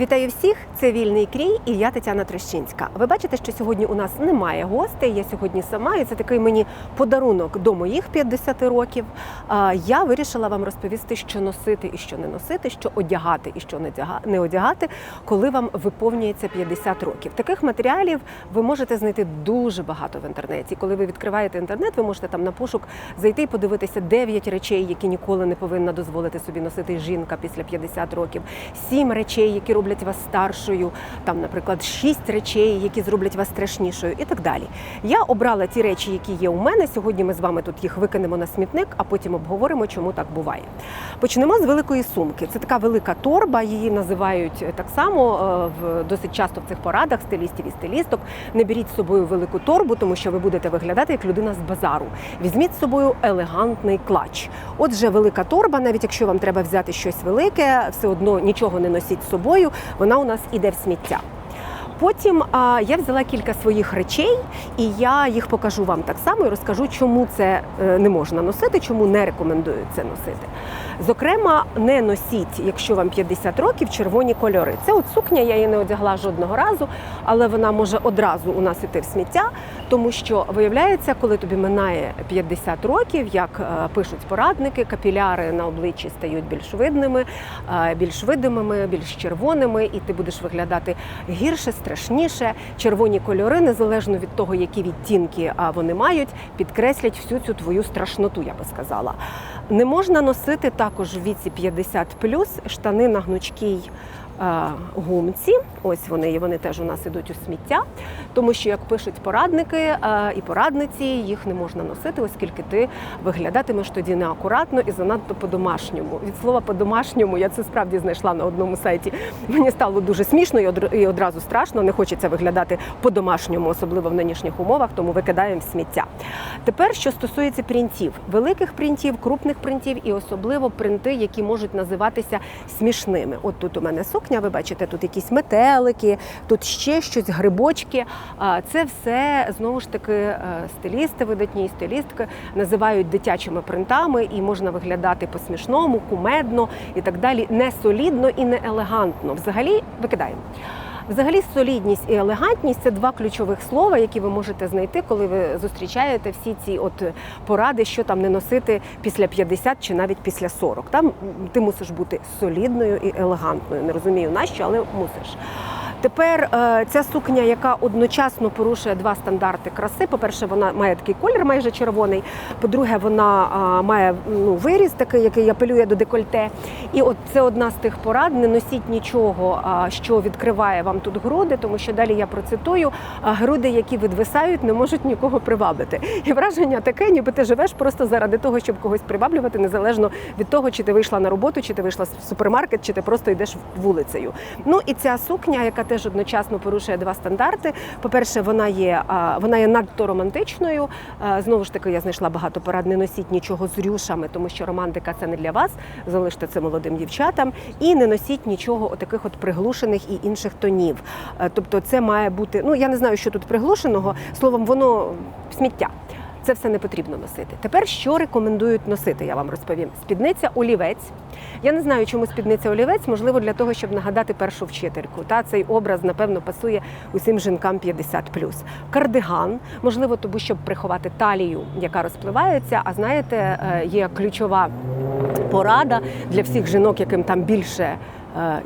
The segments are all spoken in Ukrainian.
Вітаю всіх! Це вільний крій і я Тетяна Трещинська. Ви бачите, що сьогодні у нас немає гостей. Я сьогодні сама, і це такий мені подарунок до моїх 50 років. Я вирішила вам розповісти, що носити і що не носити, що одягати і що не одягати, коли вам виповнюється 50 років. Таких матеріалів ви можете знайти дуже багато в інтернеті. Коли ви відкриваєте інтернет, ви можете там на пошук зайти і подивитися 9 речей, які ніколи не повинна дозволити собі носити жінка після 50 років, 7 речей, які роблять вас старшою, там, наприклад, 6 речей, які зроблять вас страшнішою, і так далі. Я обрала ті речі, які є у мене. Сьогодні ми з вами тут їх викинемо на смітник, а потім обговоримо, чому так буває. Почнемо з великої сумки. Це така велика торба, її називають е, так само е, в досить часто в цих порадах стилістів і стилісток. Не беріть з собою велику торбу, тому що ви будете виглядати як людина з базару. Візьміть з собою елегантний клач. Отже, велика торба, навіть якщо вам треба взяти щось велике, все одно нічого не носіть з собою. Вона у нас іде в сміття. Потім а, я взяла кілька своїх речей, і я їх покажу вам так само і розкажу, чому це е, не можна носити, чому не рекомендую це носити. Зокрема, не носіть, якщо вам 50 років, червоні кольори. Це от сукня, я її не одягла жодного разу, але вона може одразу у нас іти в сміття, тому що виявляється, коли тобі минає 50 років, як е, пишуть порадники, капіляри на обличчі стають більш видними, е, більш видимими, більш червоними, і ти будеш виглядати гірше, страшніше. Червоні кольори, незалежно від того, які відтінки вони мають, підкреслять всю цю твою страшноту, я би сказала. Не можна носити також в віці 50 штани на гнучкій гумці. Ось вони, вони теж у нас ідуть у сміття, тому що, як пишуть порадники е, і порадниці, їх не можна носити, оскільки ти виглядатимеш тоді неакуратно і занадто по-домашньому. Від слова по-домашньому я це справді знайшла на одному сайті. Мені стало дуже смішно і одразу страшно. Не хочеться виглядати по-домашньому, особливо в нинішніх умовах, тому викидаємо сміття. Тепер, що стосується принтів, великих принтів, крупних принтів і особливо принти, які можуть називатися смішними. От тут у мене сукня, ви бачите, тут якісь метелики, тут ще щось, грибочки. Це все знову ж таки е, стилісти, видатні стилістки називають дитячими принтами, і можна виглядати по-смішному, кумедно і так далі, не солідно і не елегантно. Взагалі викидаємо. Взагалі, солідність і елегантність це два ключових слова, які ви можете знайти, коли ви зустрічаєте всі ці от поради, що там не носити після 50 чи навіть після 40. Там ти мусиш бути солідною і елегантною. Не розумію нащо, але мусиш. Тепер е, ця сукня, яка одночасно порушує два стандарти краси. По-перше, вона має такий колір майже червоний. По-друге, вона має ну, виріз такий, який апелює до декольте. І от це одна з тих порад. Не носіть нічого, що відкриває вам тут груди, тому що далі я процитую: груди, які відвисають, не можуть нікого привабити. І враження таке, ніби ти живеш просто заради того, щоб когось приваблювати, незалежно від того, чи ти вийшла на роботу, чи ти вийшла в супермаркет, чи ти просто йдеш вулицею. Ну і ця сукня, яка теж одночасно порушує два стандарти. По-перше, вона є вона є надто романтичною. Знову ж таки, я знайшла багато порад. Не носіть нічого з рюшами, тому що романтика це не для вас. Залиште це молодим дівчатам. І не носіть нічого отаких от приглушених і інших тонів. Тобто, це має бути. Ну я не знаю, що тут приглушеного. Словом, воно сміття. Це все не потрібно носити. Тепер що рекомендують носити, я вам розповім. Спідниця олівець. Я не знаю, чому спідниця олівець, можливо, для того, щоб нагадати першу вчительку. Та цей образ, напевно, пасує усім жінкам 50 Кардиган, можливо, тому щоб приховати талію, яка розпливається. А знаєте, е, є ключова порада для всіх жінок, яким там більше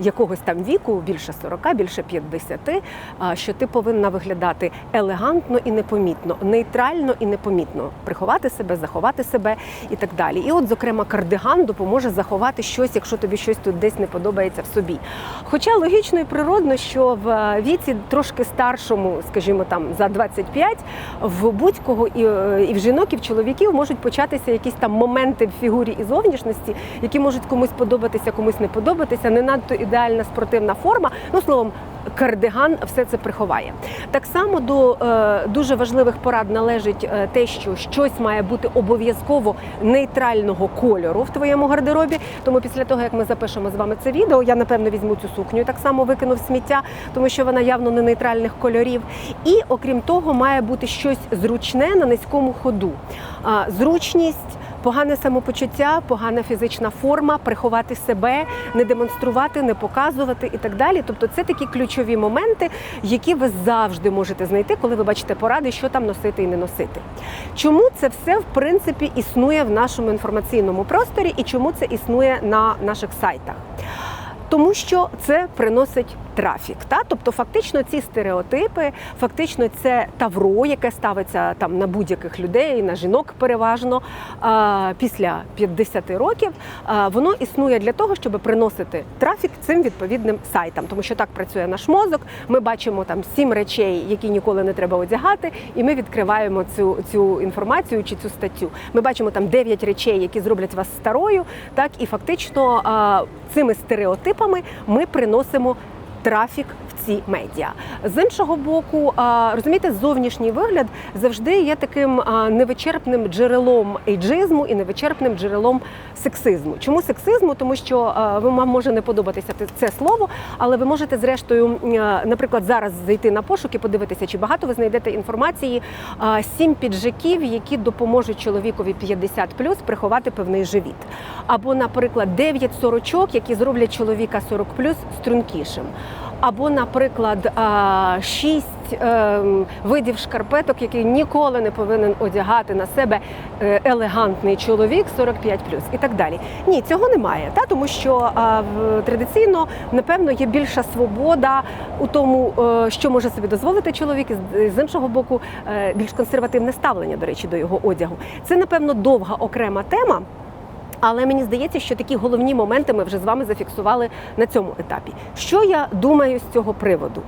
якогось там віку, більше 40, більше 50, е, що ти повинна виглядати елегантно і непомітно, нейтрально і непомітно, приховати себе, заховати себе і так далі. І от, зокрема, кардиган допоможе заховати щось, якщо тобі щось тут десь не подобається в собі. Хоча логічно і природно, що в е, віці трошки старшому, скажімо там за 25, в будь-кого і, е, і в жінок, і в чоловіків можуть початися якісь там моменти в фігурі і зовнішності, які можуть комусь подобатися, комусь не подобатися. Не надто ідеальна спортивна форма. Ну словом. Кардиган все це приховає. Так само до е, дуже важливих порад належить е, те, що щось має бути обов'язково нейтрального кольору в твоєму гардеробі. Тому після того, як ми запишемо з вами це відео, я напевно візьму цю сукню так само викину в сміття, тому що вона явно не нейтральних кольорів. І окрім того, має бути щось зручне на низькому ходу. А, зручність Погане самопочуття, погана фізична форма, приховати себе, не демонструвати, не показувати і так далі. Тобто, це такі ключові моменти, які ви завжди можете знайти, коли ви бачите поради, що там носити і не носити. Чому це все в принципі існує в нашому інформаційному просторі і чому це існує на наших сайтах? Тому що це приносить трафік. Та? Тобто, фактично, ці стереотипи, фактично, це тавро, яке ставиться там на будь-яких людей, на жінок переважно після 50 років, воно існує для того, щоб приносити трафік цим відповідним сайтам, тому що так працює наш мозок. Ми бачимо там сім речей, які ніколи не треба одягати, і ми відкриваємо цю, цю інформацію чи цю статтю. Ми бачимо там 9 речей, які зроблять вас старою, так і фактично цими стереотипами ми приносимо трафік в ці медіа. З іншого боку, розумієте, зовнішній вигляд завжди є таким невичерпним джерелом ейджизму і невичерпним джерелом сексизму. Чому сексизму? Тому що вам може не подобатися це слово, але ви можете зрештою, наприклад, зараз зайти на пошук і подивитися, чи багато ви знайдете інформації сім піджаків, які допоможуть чоловікові 50 приховати певний живіт. Або, наприклад, 9 сорочок, які зроблять чоловіка 40 стрункішим. Або, наприклад, шість ем, видів шкарпеток, які ніколи не повинен одягати на себе е, елегантний чоловік 45 і так далі. Ні, цього немає, та тому що традиційно напевно є більша свобода у тому, е, що може собі дозволити чоловік, і з- іншого боку, е, більш консервативне ставлення, до речі, до його одягу. Це напевно довга окрема тема. Але мені здається, що такі головні моменти ми вже з вами зафіксували на цьому етапі. Що я думаю з цього приводу?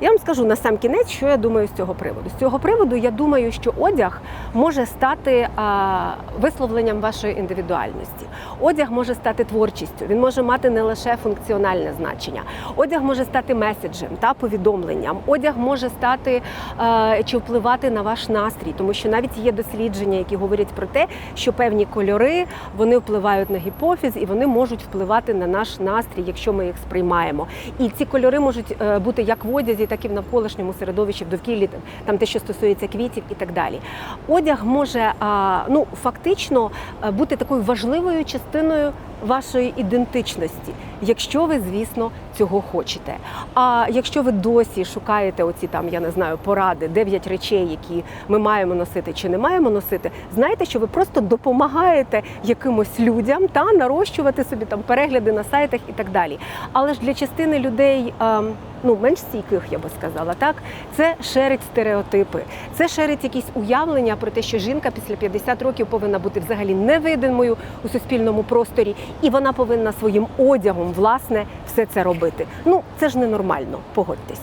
Я вам скажу на сам кінець, що я думаю з цього приводу. З цього приводу я думаю, що одяг може стати а, висловленням вашої індивідуальності. Одяг може стати творчістю. Він може мати не лише функціональне значення. Одяг може стати меседжем та повідомленням. Одяг може стати е, чи впливати на ваш настрій, тому що навіть є дослідження, які говорять про те, що певні кольори вони впливають на гіпофіз і вони можуть впливати на наш настрій, якщо ми їх сприймаємо. І ці кольори можуть е, бути як в одязі, так і в навколишньому середовищі, в довкіллі, там те, що стосується квітів і так далі. Одяг може ну фактично е, бути такою важливою частиною вашої ідентичності, якщо ви, звісно, цього хочете. А якщо ви досі шукаєте оці там, я не знаю, поради, 9 речей, які ми маємо носити чи не маємо носити, знайте, що ви просто допомагаєте якимось людям та нарощувати собі там перегляди на сайтах і так далі. Але ж для частини людей. ем, Ну, менш стійких, я би сказала, так це шерить стереотипи, це шерить якісь уявлення про те, що жінка після 50 років повинна бути взагалі невидимою у суспільному просторі, і вона повинна своїм одягом власне все це робити. Ну це ж ненормально, погодьтесь.